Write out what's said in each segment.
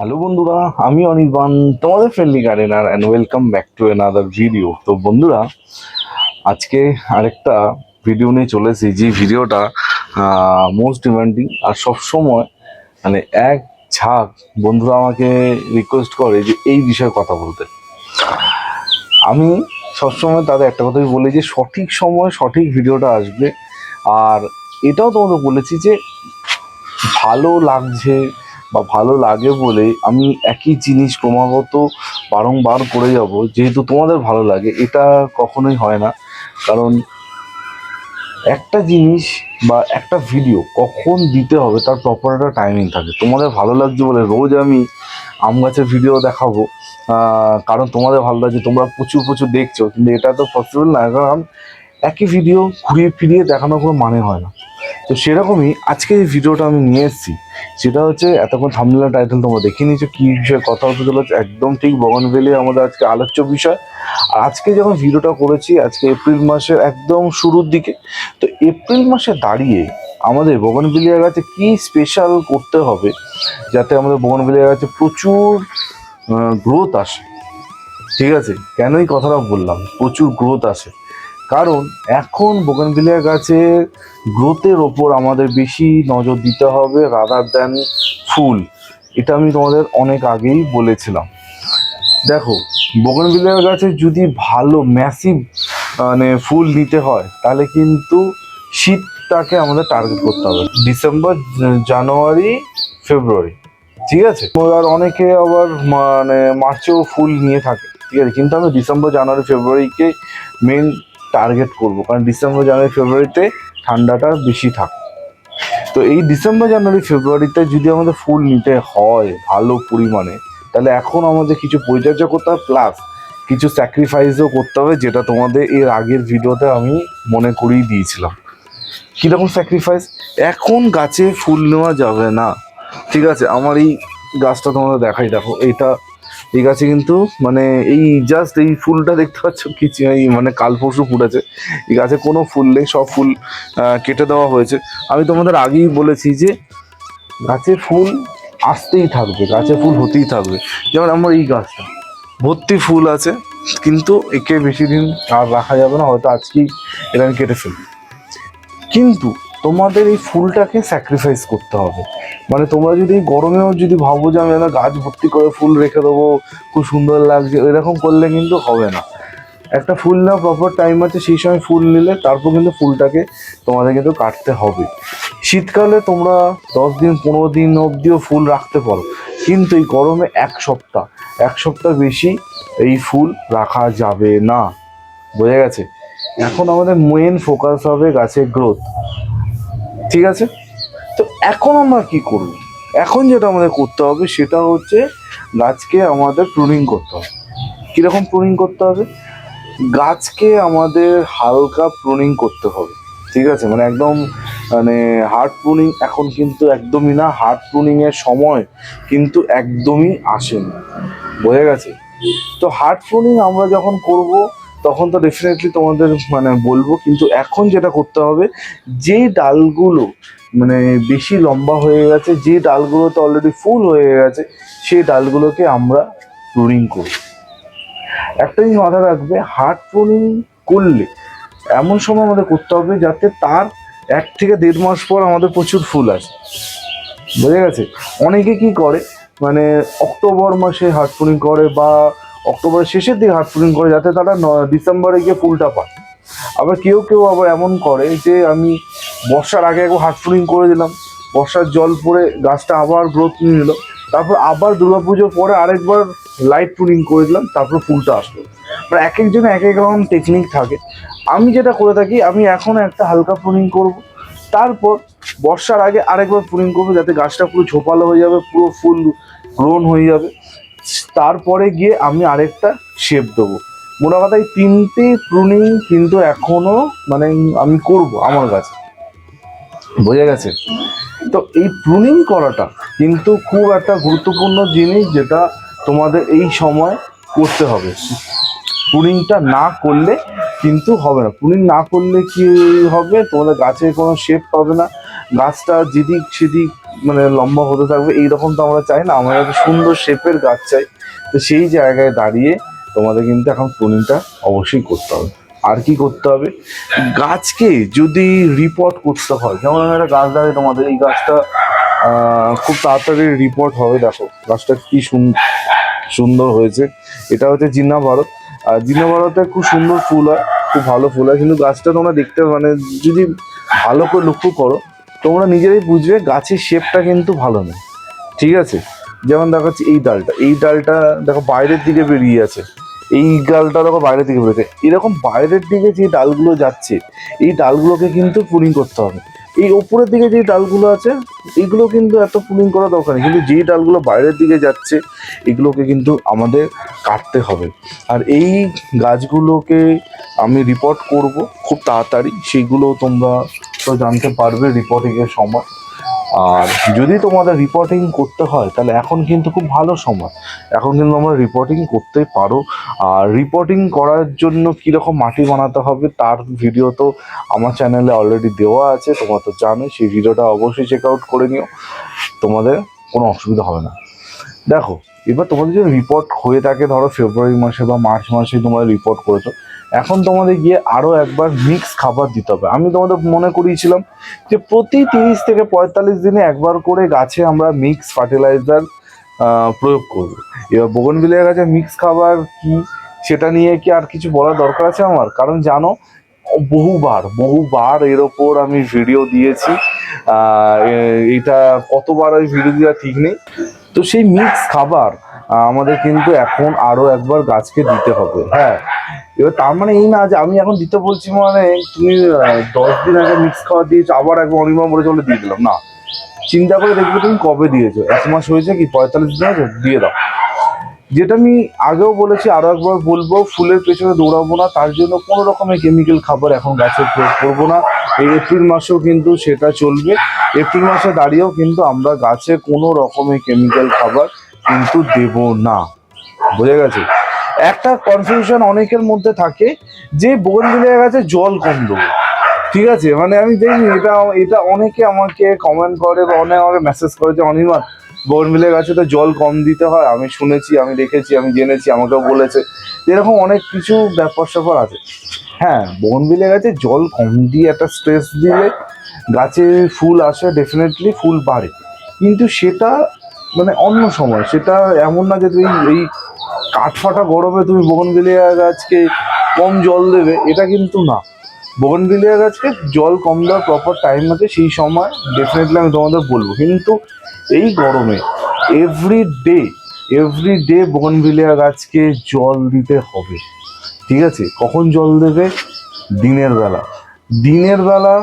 Hello বন্ধুরা, আমি অনির্বাণ, তোমাদের friendly gardener and welcome back to another video তো বন্ধুরা, আজকে আরেকটা ভিডিও নিয়ে চলে যে ভিডিওটা মোস্ট ডিমান্ডিং আর সবসময় মানে এক ঝাঁক বন্ধুরা আমাকে রিকোয়েস্ট করে যে এই বিষয়ে কথা বলতে। আমি সবসময় তাদের একটা কথাই বলি যে সঠিক সময় সঠিক ভিডিওটা আসবে। আর এটাও তোমাদের বলেছি যে ভালো লাগছে বা ভালো লাগে বলে আমি একই জিনিস ক্রমাগত বারংবার করে যাব, যেহেতু তোমাদের ভালো লাগে, এটা কখনোই হয় না। কারণ একটা জিনিস বা একটা ভিডিও কখন দিতে হবে, তার প্রপার একটা টাইমিং থাকে। তোমাদের ভালো লাগছে বলে রোজ আমি আম গাছের ভিডিও দেখাবো। কারণ তোমাদের ভালো লাগছে, তোমরা প্রচুর প্রচুর দেখছ, কিন্তু এটা তো পসিবল না, কারণ একই ভিডিও ঘুরিয়ে ফিরিয়ে দেখানোর কোনো মানে হয় না। তো সেরকমই আজকে যে ভিডিওটা আমি নিয়ে এসেছি, সেটা হচ্ছে এতক্ষণ থামনেলা টাইটেল তোমরা দেখে নিয়েছো, কী বিষয়ে কথা হতে চলেছে, একদম ঠিক বগনভেলি আমাদের আজকে আলোচ্য বিষয়। আর আজকে যখন ভিডিওটা করেছি, আজকে এপ্রিল মাসের একদম শুরুর দিকে, তো এপ্রিল মাসে দাঁড়িয়ে আমাদের বগনভিলিয়া গাছে কি স্পেশাল করতে হবে, যাতে আমাদের বগনভিলিয়া গাছে প্রচুর গ্রোথ আসে? ঠিক আছে? কেন এই কথাটা বললাম, প্রচুর গ্রোথ আসে। কারণ এখন বোগানভিলিয়া গাছের গ্রোথের ওপর আমাদের বেশি নজর দিতে হবে রাদার দ্যান ফুল। এটা আমি তোমাদের অনেক আগেই বলেছিলাম। দেখো, বোগানভিলিয়া গাছে যদি ভালো ম্যাসিভ মানে ফুল নিতে হয়, তাহলে কিন্তু শীতটাকে আমাদের টার্গেট করতে হবে। ডিসেম্বর জানুয়ারি ফেব্রুয়ারি ঠিক আছে? আর অনেকে আবার মানে মার্চেও ফুল নিয়ে থাকে, ঠিক আছে? কিন্তু আমি ডিসেম্বর জানুয়ারি ফেব্রুয়ারিকে মেন টার্গেট করব। কারণ ডিসেম্বর জানুয়ারি ফেব্রুয়ারিতে ঠান্ডাটা বেশি থাকে। তো এই ডিসেম্বর জানুয়ারি ফেব্রুয়ারিতে যদি আমাদের ফুল নিতে হয় ভালো পরিমাণে, তাহলে এখন আমাদের কিছু পরিচর্যা করতে হবে প্লাস কিছু স্যাক্রিফাইসও করতে হবে, যেটা তোমাদের এর আগের ভিডিওতে আমি মনে করিয়ে দিয়েছিলাম। কীরকম স্যাক্রিফাইস এখন গাছে ফুল নেওয়া যাবে না। ঠিক আছে, আমার এই গাছটা তোমাদের দেখাই, দেখো এইটা এই গাছে কিন্তু মানে এই জাস্ট এই ফুলটা দেখতে পাচ্ছ এই মানে কাল পরশু ফুটেছে। এই গাছে কোনো ফুল নেই, সব ফুল কেটে দেওয়া হয়েছে। আমি তোমাদের আগেই বলেছি যে গাছে ফুল আসতেই থাকবে, গাছে ফুল হতেই থাকবে। যেমন আমার এই গাছটা, ভর্তি ফুল আছে, কিন্তু একে বেশি দিন আর রাখা যাবে না, হয়তো আজকেই এটা আমি কেটে ফেলব। কিন্তু তোমাদের এই ফুলটাকে স্যাক্রিফাইস করতে হবে। মানে তোমরা যদি গরমেও যদি ভাবো যে আমি একটা গাছ ভর্তি করে ফুল রেখে দেবো, খুব সুন্দর লাগছে এরকম করলে কিন্তু হবে না। একটা ফুল না প্রপার টাইম আছে, সেই সময় ফুল নিলে তারপর কিন্তু ফুলটাকে তোমাদের কিন্তু কাটতে হবে। শীতকালে তোমরা দশ দিন, পনেরো দিন অবধিও ফুল রাখতে পারো, কিন্তু এই গরমে এক সপ্তাহ এক সপ্তাহ বেশি এই ফুল রাখা যাবে না। বোঝা গেছে? এখন আমাদের মেন ফোকাস হবে গাছের গ্রোথ ঠিক আছে? এখন আমরা কি করব? এখন যেটা আমাদের করতে হবে সেটা হচ্ছে গাছকে আমাদের প্রুনিং করতে হবে। কীরকম প্রুনিং করতে হবে? গাছকে আমাদের হালকা প্রুনিং করতে হবে। ঠিক আছে? মানে একদম মানে হার্ড প্রুনিং এখন কিন্তু একদমই না হার্ড প্রুনিং এর সময় কিন্তু একদমই আসেনি বোঝা গেছে? তো হার্ড প্রুনিং আমরা যখন করব তখন তো ডেফিনেটলি তোমাদের মানে বলব, কিন্তু এখন যেটা করতে হবে যে ডালগুলো মানে বেশি লম্বা হয়ে গেছে যে ডালগুলোতে অলরেডি ফুল হয়ে গেছে, সেই ডালগুলোকে আমরা প্রুনিং করি একটা জিনিস মাথায় রাখবে হার্ড প্রুনিং করলে এমন সময় আমাদের করতে হবে যাতে তার এক থেকে দেড় মাস পর আমাদের প্রচুর ফুল আসে। বুঝে গেছে? অনেকে কি করে মানে অক্টোবর মাসে হার্ড প্রুনিং করে বা অক্টোবরের শেষের দিকে হার্ড প্রুনিং করে যাতে তারা ডিসেম্বরে গিয়ে ফুলটা পায়। আবার কেউ কেউ আবার এমন করে যে আমি বর্ষার আগে একবার হার্ড প্রুনিং করে দিলাম, বর্ষার জল পড়ে গাছটা আবার গ্রোথ নিয়ে নিল, তারপর আবার দুর্গাপুজোর পরে আরেকবার লাইট প্রুনিং করে দিলাম, তারপর ফুলটা আসলো। মানে এক একজনের এক এক রকম টেকনিক থাকে। আমি যেটা করে থাকি, আমি এখন একটা হালকা প্রুনিং করব, তারপর বর্ষার আগে আরেকবার প্রুনিং করব যাতে গাছটা পুরো ঝোপালো হয়ে যাবে, পুরো ফুল গ্রোন হয়ে যাবে। তারপরে গিয়ে আমি আরেকটা শেপ দেবো। মোটা কথা এই তিনটে প্রুনিং কিন্তু এখনও মানে আমি করব আমার কাছে। বোঝা গেছে? তো এই প্রুনিং করাটা কিন্তু খুব একটা গুরুত্বপূর্ণ জিনিস যেটা তোমাদের এই সময় করতে হবে। প্রুনিংটা না করলে কিন্তু হবে না। প্রুনিং না করলে কি হবে? তোমাদের গাছের কোনো শেপ পাবে না। গাছটা যেদিক সেদিক মানে লম্বা হতে থাকবে, এইরকম তো আমরা চাই না। আমরা একটা সুন্দর শেপের গাছ চাই। তো সেই জায়গায় দাঁড়িয়ে তোমাদের কিন্তু এখন প্রুনিংটা অবশ্যই করতে হবে। আর কি করতে হবে? গাছকে যদি রিপোর্ট করতে হয়, যেমন আমি একটা গাছ দাঁড়িয়ে তোমাদের, এই গাছটা খুব তাড়াতাড়ি রিপোর্ট হবে, দেখো। গাছটা কি সুন- সুন্দর হয়েছে। এটা হচ্ছে জিন্না ভারত। আর জিন্না ভারতে খুব সুন্দর ফুল হয়, খুব ভালো ফুল হয়। কিন্তু গাছটা তোমরা দেখতে মানে যদি ভালো করে লক্ষ্য করো তোমরা নিজেরাই বুঝবে গাছের শেপটা কিন্তু ভালো নেই ঠিক আছে? যেমন দেখাচ্ছি এই ডালটা এই ডালটা দেখো বাইরের দিকে বেরিয়ে আছে। এই ডালটা দেখো বাইরের দিকে বেরোচ্ছে এরকম বাইরের দিকে যে ডালগুলো যাচ্ছে, এই ডালগুলোকে কিন্তু পুরিং করতে হবে। এই ওপরের দিকে যে ডালগুলো আছে, এগুলো কিন্তু এত পুলিং করা দরকার নেই। কিন্তু যে ডালগুলো বাইরের দিকে যাচ্ছে, এগুলোকে কিন্তু আমাদের কাটতে হবে। আর এই গাছগুলোকে আমি রিপোর্ট করব খুব তাড়াতাড়ি। সেগুলো তোমরা তো জানতে পারবে রিপোর্টিংয়ের সময়। আর যদি তোমাদের রিপোর্টিং করতে হয়, তাহলে এখন কিন্তু খুব ভালো সময়। এখন কিন্তু আমরা রিপোর্টিং করতে পারো। আর রিপোর্টিং করার জন্য কীরকম মাটি বানাতে হবে, তার ভিডিও তো আমার চ্যানেলে অলরেডি দেওয়া আছে, তোমরা তো জানো, সেই ভিডিওটা অবশ্যই চেক আউট করে নিও। তোমাদের কোনো অসুবিধা হবে না। দেখো, এবার তোমাদের যদি রিপোর্ট হয়ে থাকে, ধরো ফেব্রুয়ারি মাসে বা মার্চ মাসে তোমরা রিপোর্ট করেছ এখন তোমাদের গিয়ে আরও একবার মিক্স খাবার দিতে হবে। আমি তোমাদের মনে করিয়েছিলাম যে প্রতি তিরিশ থেকে পঁয়তাল্লিশ দিনে একবার করে গাছে আমরা মিক্স ফার্টিলাইজার প্রয়োগ করব। এবার বোগনভিলিয়া গাছে মিক্স খাবার কি, সেটা নিয়ে কি আর কিছু বলার দরকার আছে আমার? কারণ জানো, বহুবার বহুবার এর ওপর আমি ভিডিও দিয়েছি। এটা কতবার আমি ভিডিও দেওয়া ঠিক নেই। তো সেই মিক্স খাবার আমাদের কিন্তু এখন আরও একবার গাছকে দিতে হবে। হ্যাঁ এবার তার মানে এই না যে আমি এখন দিতে বলছি মানে তুমি দশ দিন আগে মিক্স খাওয়া দিয়েছ, আবার একবার অনিমা মরে চলে দিয়ে দিলাম, না। চিন্তা করে দেখবে তুমি কবে দিয়েছ? এক মাস হয়েছে কি? পঁয়তাল্লিশ দিন হয়েছে দিয়ে দাও। যেটা আমি আগেও বলেছি, আরও একবার বলব, ফুলের পেছনে দৌড়াবো না, তার জন্য কোনো রকমের কেমিক্যাল খাবার এখন গাছে প্রয়োগ করব না। এই এপ্রিল মাসেও কিন্তু সেটা চলবে। এপ্রিল মাসে দাঁড়িয়েও কিন্তু আমরা গাছে কোনো রকমের কেমিক্যাল খাবার কিন্তু দেব না। বুঝে গেছে? একটা কনফিউশন অনেকের মধ্যে থাকে যে বোগনভিলিয়া গাছে জল কম দেবো। ঠিক আছে? মানে আমি দেখি এটা এটা অনেকে আমাকে কমেন্ট করে বা অনেক আমাকে মেসেজ করে যে অনির্বাণ বোগনভিলিয়া গাছে তো জল কম দিতে হয়। আমি শুনেছি, আমি দেখেছি, আমি জেনেছি, আমাকেও বলেছে। এরকম অনেক কিছু ব্যাপার স্যাপার আছে। হ্যাঁ বোগনভিলিয়া গাছে জল কম দিয়ে একটা স্ট্রেস দিলে গাছে ফুল আসে ডেফিনেটলি ফুল বাড়ে। কিন্তু সেটা মানে অন্য সময়, সেটা এমন না যে তুমি এই কাঠফাটা গরমে তুমি বোগনভিলিয়া গাছকে কম জল দেবে, এটা কিন্তু না। বোগনভিলিয়া গাছকে জল কম দেওয়ার প্রপার টাইম আছে, সেই সময় ডেফিনেটলি আমি তোমাদের বলব। কিন্তু এই গরমে every day every day bougainvillea গাছকে জল দিতে হবে। ঠিক আছে? কখন জল দেবে? দিনের বেলা। দিনের বেলা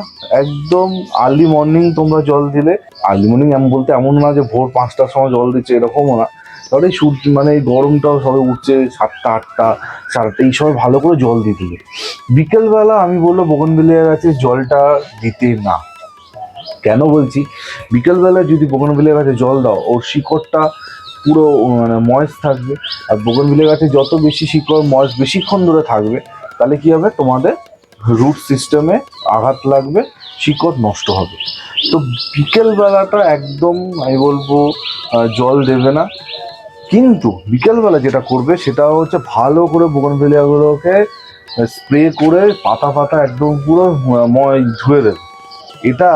একদম আর্লি মর্নিং তোমরা জল দিলে আর্লি মর্নিং এমন বলতে এমন না যে ভোর পাঁচটার সময় জল দিচ্ছে, এরকমও না। তাহলে সূর্য মানে গরমটাও সবে উঠছে সাতটা, আটটা আটটা এই সময় ভালো করে জল দিতে হবে। বিকেলবেলা আমি বলব বগনবেলিয়া গাছে জলটা দিতে না। কেন বলছি? বিকেলবেলা যদি বগনবেলিয়া গাছে জল দাও, ওর শিকড়টা পুরো মানে ময়েস থাকবে। আর বগনবেলিয়া গাছে যত বেশি শিকড় ময়েস বেশিক্ষণ ধরে থাকবে, তাহলে কি হবে? তোমাদের রুট সিস্টেমে আঘাত লাগবে, শিকড় নষ্ট হবে। তো বিকেলবেলাটা একদম, আমি বলব জল দেবে না। কিন্তু বিকেলবেলা যেটা করবে সেটা হচ্ছে ভালো করে বোগনভেলিয়াগুলোকে স্প্রে করে পাতা পাতা একদম পুরো ময় ধুয়ে দেবে। এটা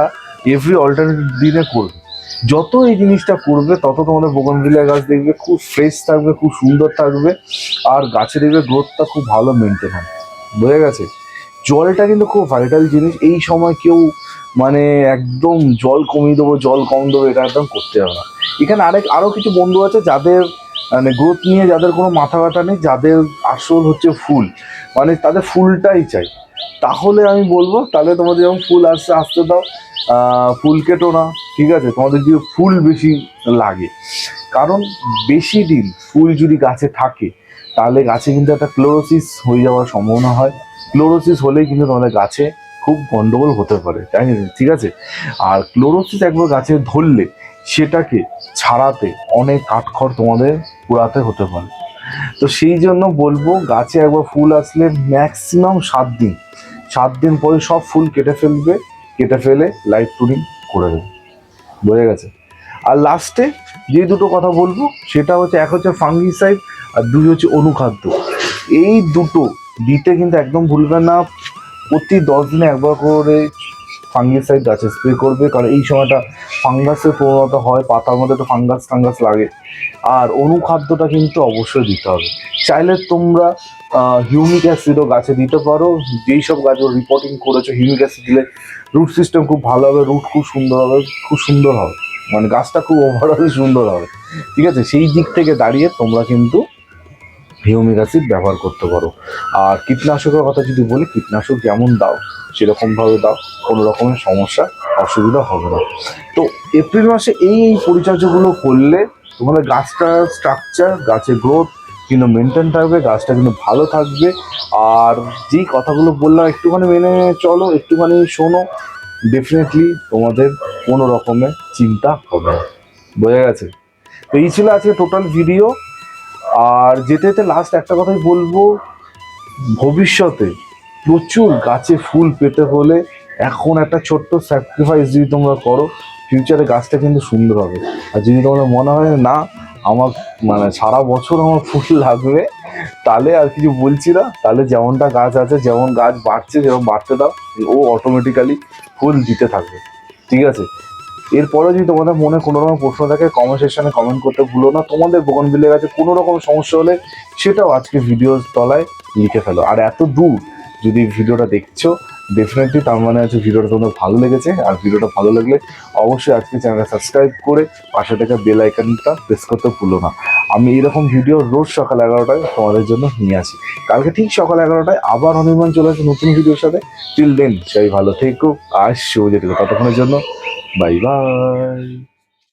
এভরি অল্টারনেটিভ দিনে করবে। যত এই জিনিসটা করবে, তত তোমাদের বোগনভিলিয়া গাছ দেখবে, খুব ফ্রেশ থাকবে, খুব সুন্দর থাকবে, আর গাছে দেখবে গ্রোথটা খুব ভালো মেনটেন হবে। বোঝা গেছে? জলটা কিন্তু খুব ভাইটাল জিনিস। এই সময় কেউ মানে একদম জল কমিয়ে দেবো, জল কম দেবো, এটা একদম করতে হবে না। এখানে আরেক আরও কিছু বন্ধু আছে যাদের মানে গ্রোথ নিয়ে যাদের কোনো মাথা ব্যথা নেই, যাদের আসল হচ্ছে ফুল মানে তাদের ফুলটাই চাই। তাহলে আমি বলব, তাহলে তোমাদের যেমন ফুল আসতে আসতে দাও। ফুল কেটো না, ঠিক আছে? তোমাদের যদি ফুল বেশি লাগে। কারণ বেশি দিন ফুল যদি গাছে থাকে, তাহলে গাছে কিন্তু একটা ক্লোরোসিস হয়ে যাওয়ার সম্ভাবনা হয়। ক্লোরোসিস হলেই কিন্তু তোমাদের গাছে খুব গন্ডগোল হতে পারে, তাই? ঠিক আছে? আর ক্লোরোসিস একবার গাছে ধরলে সেটাকে ছাড়াতে অনেক কাঠখড় তোমাদের পুরাতে হতে পারে। তো সেই জন্য বলব, গাছে একবার ফুল আসলে ম্যাক্সিমাম সাত দিন। সাত দিন পরে সব ফুল কেটে ফেলবে, কেটে ফেলে লাইট টুরিং করে দেবে। বোঝা গেছে? আর লাস্টে যে দুটো কথা বলব, সেটা হচ্ছে, এক হচ্ছে ফাঙ্গিসাইড আর দুই হচ্ছে অনুখাদ্য। এই দুটো দিতে কিন্তু একদম ভুলবেন না। প্রতি দশ দিনে একবার করে ফাঙ্গিসাইড গাছে স্প্রে করবে, কারণ এই সময়টা ফাঙ্গাসের প্রবণতা হয়, পাতার মধ্যে তো ফাঙ্গাস টাঙ্গাস লাগে। আর অনুখাদ্যটা কিন্তু অবশ্যই দিতে হবে। চাইলে তোমরা হিউমিক অ্যাসিডও গাছে দিতে পারো। যেই সব গাছ রিপোর্টিং করেছ হিউমিক অ্যাসিড দিলে রুট সিস্টেম খুব ভালো হবে রুট খুব সুন্দর হবে, খুব সুন্দর হবে। মানে গাছটা খুব ওভারঅল সুন্দর হবে। ঠিক আছে? সেই দিক থেকে দাঁড়িয়ে তোমরা কিন্তু হিউমিক ব্যবহার করতে পারো। আর কীটনাশকের কথা যদি বলি, কীটনাশক যেমন দাও, সেরকমভাবে দাও, কোনো রকমের সমস্যা, অসুবিধা হবে না। তো এপ্রিল মাসে এই এই পরিচর্যাগুলো করলে তোমাদের গাছটার স্ট্রাকচার গাছের গ্রোথ কিন্তু মেনটেন থাকবে, গাছটা কিন্তু ভালো থাকবে। আর যেই কথাগুলো বললাম, একটুখানি মেনে চলো, একটুখানি শোনো ডেফিনেটলি তোমাদের কোনো রকমের চিন্তা হবে না। বোঝা গেছে? তো এই ছিল আজকে টোটাল ভিডিও আর যেতে যেতে লাস্ট একটা কথাই বলব, ভবিষ্যতে প্রচুর গাছে ফুল পেতে হলে এখন একটা ছোট্ট স্যাক্রিফাইস যদি তোমরা করো ফিউচারে গাছটা কিন্তু সুন্দর হবে। আর যদি তোমাদের মনে হয় না, আমার মানে সারা বছর আমার ফুল লাগবে, তাহলে আর কিছু বলছি না। তাহলে যেমনটা গাছ আছে, যেমন গাছ বাড়ছে, যেমন বাড়তে দাও, ও অটোমেটিক্যালি ফুল দিতে থাকবে। ঠিক আছে? এরপরে যদি তোমাদের মনে কোনো রকম প্রশ্ন থাকে কমেন্ট সেকশনে কমেন্ট করতে ভুলো না। তোমাদের বোগনবিলের কাছে কোনো রকম সমস্যা হলে সেটাও আজকে ভিডিওর তলায় লিখে ফেলো। আর এত দূর যদি ভিডিওটা দেখছ ডেফিনেটলি তার মানে আছে ভিডিওটা তোমাদের ভালো লেগেছে। আর ভিডিওটা ভালো লাগলে অবশ্যই আজকে চ্যানেলটা সাবস্ক্রাইব করে পাশে থাকা বেল আইকনটা প্রেস করতে ভুলো না। আমি এরকম ভিডিও রোজ সকাল এগারোটায় তোমাদের জন্য নিয়ে আসি। কালকে ঠিক সকাল এগারোটায় আবার অনির্বাণ চলে আসে নতুন ভিডিওর সাথে। টিল দেন সবাই ভালো থেকো। আর শো যেতে ততক্ষণের জন্য Bye-bye!